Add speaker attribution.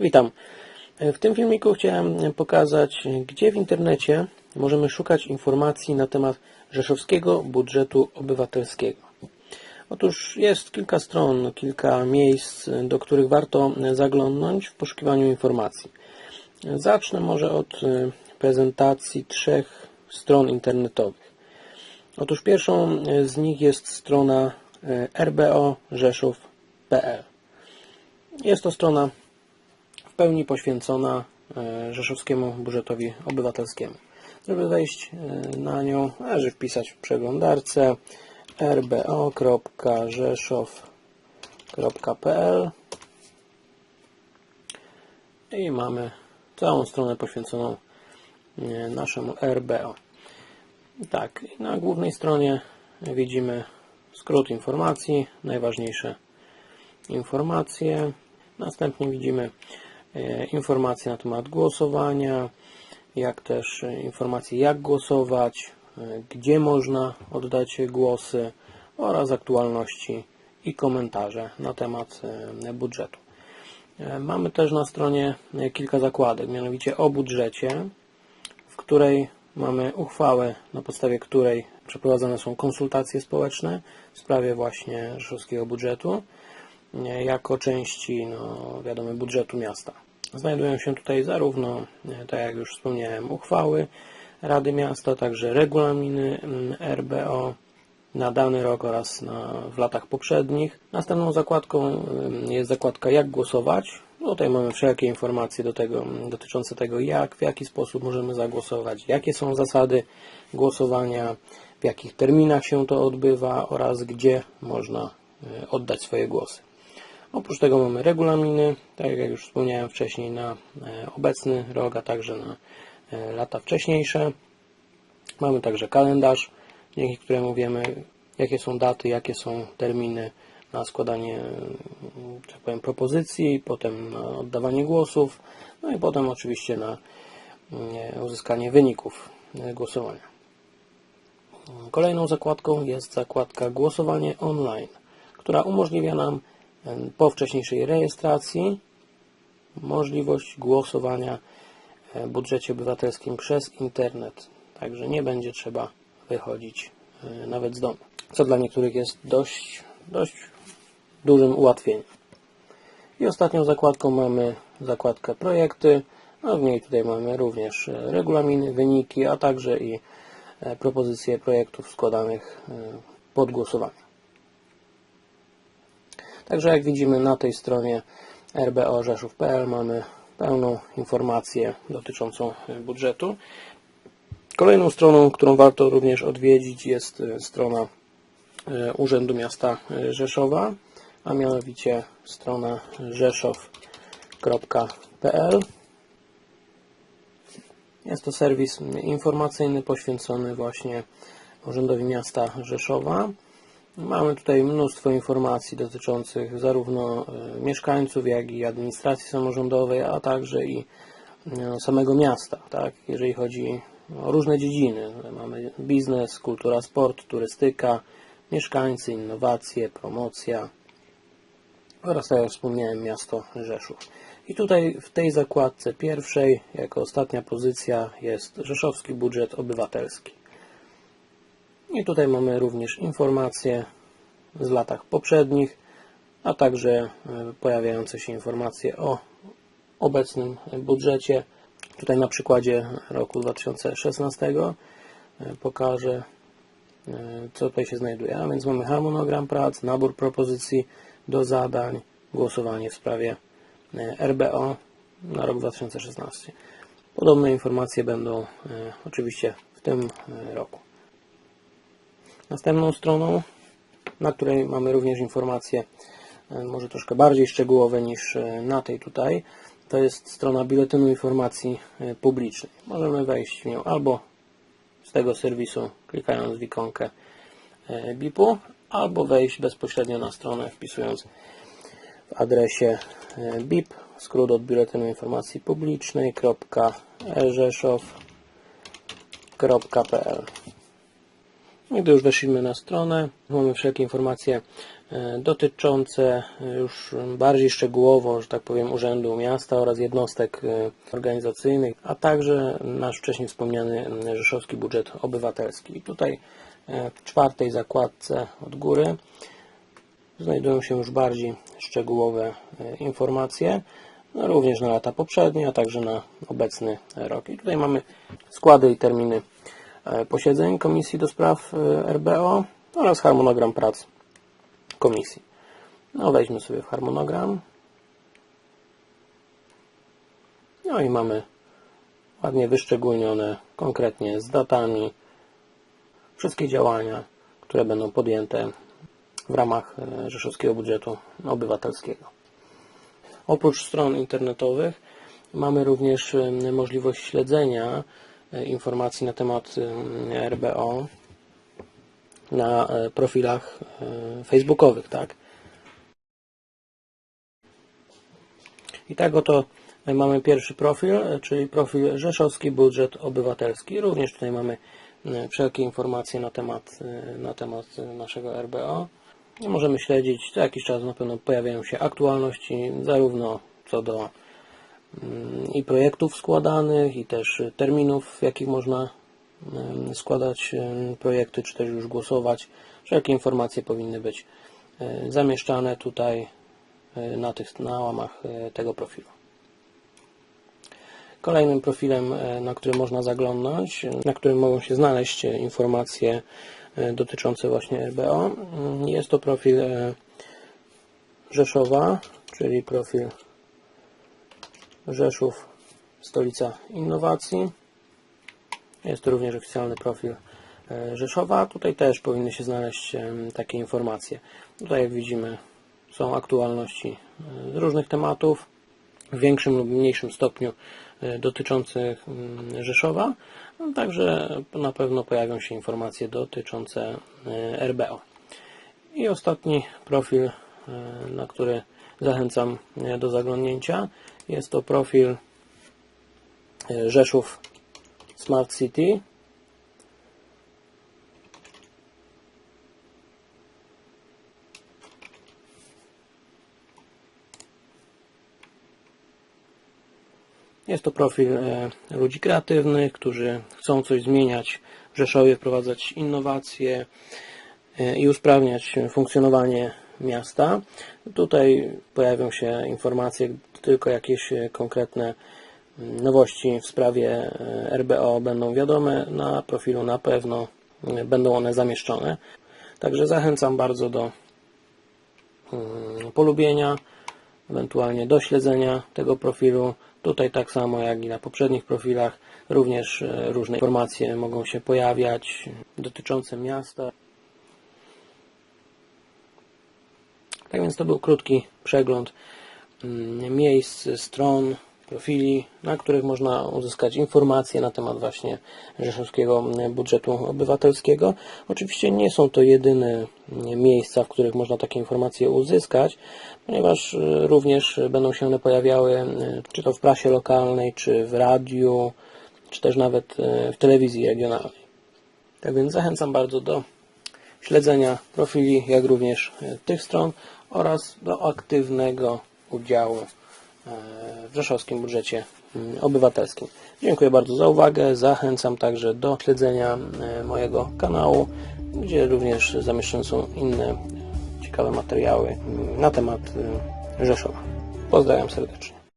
Speaker 1: Witam. W tym filmiku chciałem pokazać, gdzie w internecie możemy szukać informacji na temat rzeszowskiego budżetu obywatelskiego. Otóż jest kilka stron, kilka miejsc, do których warto zaglądnąć w poszukiwaniu informacji. Zacznę może od prezentacji trzech stron internetowych. Otóż pierwszą z nich jest strona rbo.rzeszów.pl. Jest to strona pełni poświęcona e, rzeszowskiemu budżetowi obywatelskiemu. Żeby wejść e, na nią, należy wpisać w przeglądarce rbo.rzeszow.pl i mamy całą stronę poświęconą e, naszemu RBO. Tak, na głównej stronie widzimy skrót informacji, najważniejsze informacje. Następnie widzimy informacje na temat głosowania, jak też informacje jak głosować, e, gdzie można oddać głosy oraz aktualności i komentarze na temat e, budżetu. Mamy też na stronie kilka zakładek, mianowicie o budżecie, w której mamy uchwałę, na podstawie której przeprowadzane są konsultacje społeczne w sprawie właśnie rzeszowskiego budżetu jako części, no, wiadomo, budżetu miasta. Znajdują się tutaj zarówno, tak jak już wspomniałem, uchwały Rady Miasta, także regulaminy mm, RBO na dany rok oraz na, w latach poprzednich. Następną zakładką mm, jest zakładka jak głosować. Tutaj mamy wszelkie informacje do tego, dotyczące tego, jak, w jaki sposób możemy zagłosować, jakie są zasady głosowania, w jakich terminach się to odbywa oraz gdzie można e, oddać swoje głosy. Oprócz tego mamy regulaminy, tak jak już wspomniałem wcześniej, na e, obecny rok, a także na e, lata wcześniejsze. Mamy także kalendarz, dzięki któremu wiemy, jakie są daty, jakie są terminy na składanie tak powiem, propozycji, potem na oddawanie głosów, no i potem oczywiście na e, uzyskanie wyników głosowania. Kolejną zakładką jest zakładka głosowanie online, która umożliwia nam po wcześniejszej rejestracji możliwość głosowania w budżecie obywatelskim przez internet. Także nie będzie trzeba wychodzić e, nawet z domu. Co dla niektórych jest dość, dość dużym ułatwieniem. I ostatnią zakładką mamy zakładkę projekty. No w niej tutaj mamy również e, regulaminy, wyniki, a także i e, propozycje projektów składanych pod głosowanie. Także jak widzimy na tej stronie rbo.rzeszów.pl mamy pełną informację dotyczącą e, budżetu. Kolejną stroną, którą warto również odwiedzić jest e, strona e, Urzędu Miasta Rzeszowa, a mianowicie strona rzeszow.pl. Jest to serwis informacyjny poświęcony właśnie Urzędowi Miasta Rzeszowa. Mamy tutaj mnóstwo informacji dotyczących zarówno e, mieszkańców, jak i administracji samorządowej, a także i e, samego miasta, tak? jeżeli chodzi o różne dziedziny. Mamy biznes, kultura, sport, turystyka, mieszkańcy, innowacje, promocja oraz, tak jak wspomniałem, miasto Rzeszów. I tutaj w tej zakładce pierwszej, jako ostatnia pozycja jest Rzeszowski Budżet Obywatelski. I tutaj mamy również informacje z latach poprzednich, a także e, pojawiające się informacje o obecnym budżecie. Tutaj na przykładzie roku 2016 e, pokażę, e, co tutaj się znajduje. A więc mamy harmonogram prac, nabór propozycji do zadań, głosowanie w sprawie RBO na rok 2016. Podobne informacje będą oczywiście w tym roku. Następną stroną, na której mamy również informacje e, może troszkę bardziej szczegółowe niż e, na tej tutaj, to jest strona Biuletynu Informacji e, Publicznej. Możemy wejść w nią albo z tego serwisu, klikając w ikonkę BIP-u, albo wejść bezpośrednio na stronę, wpisując w adresie BIP, skrót od Biuletynu Informacji Publicznej.rzeszow.pl gdy już weszliśmy na stronę, mamy wszelkie informacje e, dotyczące już bardziej szczegółowo, że tak powiem, Urzędu Miasta oraz jednostek e, organizacyjnych, a także nasz wcześniej wspomniany Rzeszowski Budżet Obywatelski. I tutaj e, w czwartej zakładce od góry znajdują się już bardziej szczegółowe e, informacje, no, również na lata poprzednie, a także na obecny rok. I tutaj mamy składy i terminy e, posiedzeń Komisji do Spraw e, RBO oraz harmonogram prac Komisji. No, wejdźmy sobie w harmonogram. No i mamy ładnie wyszczególnione konkretnie z datami wszystkie działania, które będą podjęte w ramach e, Rzeszowskiego Budżetu Obywatelskiego. Oprócz stron internetowych mamy również e, możliwość śledzenia e, informacji na temat e, RBO na e, profilach e, facebookowych, tak? I tak oto mamy pierwszy profil, e, czyli profil Rzeszowski Budżet Obywatelski. Również tutaj mamy e, wszelkie informacje na temat, e, na temat e, naszego RBO. Możemy śledzić, co jakiś czas na pewno pojawiają się aktualności, zarówno co do i projektów składanych, i też terminów, w jakich można em, składać em, projekty, czy też już głosować. Wszelkie informacje powinny być e, zamieszczane tutaj na tych na łamach tego profilu. Kolejnym profilem, na który można zaglądnąć, na którym mogą się znaleźć informacje dotyczące właśnie RBO, mm, jest to profil Rzeszowa, czyli profil Rzeszów, stolica innowacji. Jest to również oficjalny profil e, Rzeszowa. Tutaj też powinny się znaleźć em, takie informacje. Tutaj jak widzimy są aktualności e, z różnych tematów, w większym lub mniejszym stopniu e, dotyczących mm, Rzeszowa. No, Także na pewno pojawią się informacje dotyczące e, RBO. I ostatni profil, e, na który zachęcam e, do zaglądnięcia, jest to profil e, Rzeszów Smart City. Jest to profil e, ludzi kreatywnych, którzy chcą coś zmieniać w Rzeszowie, wprowadzać innowacje e, i usprawniać funkcjonowanie miasta. Tutaj pojawią się informacje, tylko jakieś e, konkretne mm, nowości w sprawie e, RBO będą wiadome. Na profilu na pewno e, będą one zamieszczone. Także zachęcam bardzo do mm, polubienia, ewentualnie do śledzenia tego profilu. Tutaj tak samo jak i na poprzednich profilach również różne informacje mogą się pojawiać dotyczące miasta. Tak więc to był krótki przegląd miejsc, stron, profili, na których można uzyskać informacje na temat właśnie Rzeszowskiego Budżetu Obywatelskiego. Oczywiście nie są to jedyne miejsca, w których można takie informacje uzyskać, ponieważ e, również będą się one pojawiały e, czy to w prasie lokalnej, czy w radiu, czy też nawet e, w telewizji regionalnej. Tak więc zachęcam bardzo do śledzenia profili, jak również tych stron oraz do aktywnego udziału e, w rzeszowskim budżecie mm, obywatelskim. Dziękuję bardzo za uwagę. Zachęcam także do śledzenia e, mojego kanału, gdzie również zamieszczone są inne ciekawe materiały mm, na temat e, Rzeszowa. Pozdrawiam serdecznie.